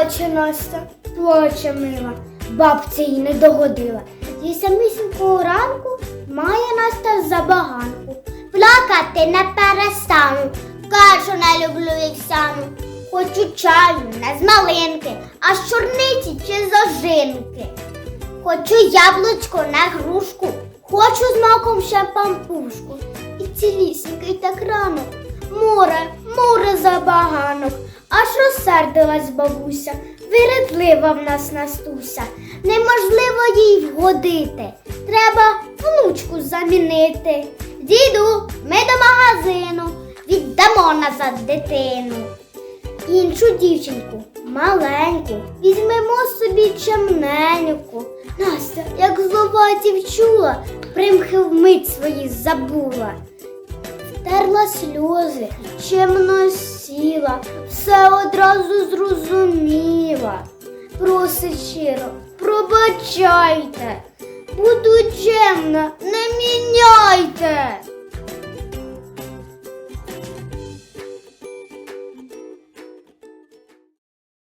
Плаче Настя, плаче мила, бабця їй не догодила. Зі самісінького ранку має Настя забаганку. Плакати не перестану, кашу не люблю вівсяну. Хочу чаю, не з малинки, а з чорниці чи з ожинки. Хочу яблучко, не грушку, хочу з маком ще пампушку. І цілісінький так рано. Море, море розсердилась бабуся, виредлива в нас Настуся. Неможливо їй вгодити. Треба внучку замінити. Діду, ми до магазину, віддамо назад дитину. Іншу дівчинку, маленьку, візьмемо собі чемненьку. Настя, як зловатів чула, примхи вмить свої забула. Втерла сльози, чемно сіла, все одразу зрозуміла. Просить щиро, пробачайте, буду чемна, не міняйте.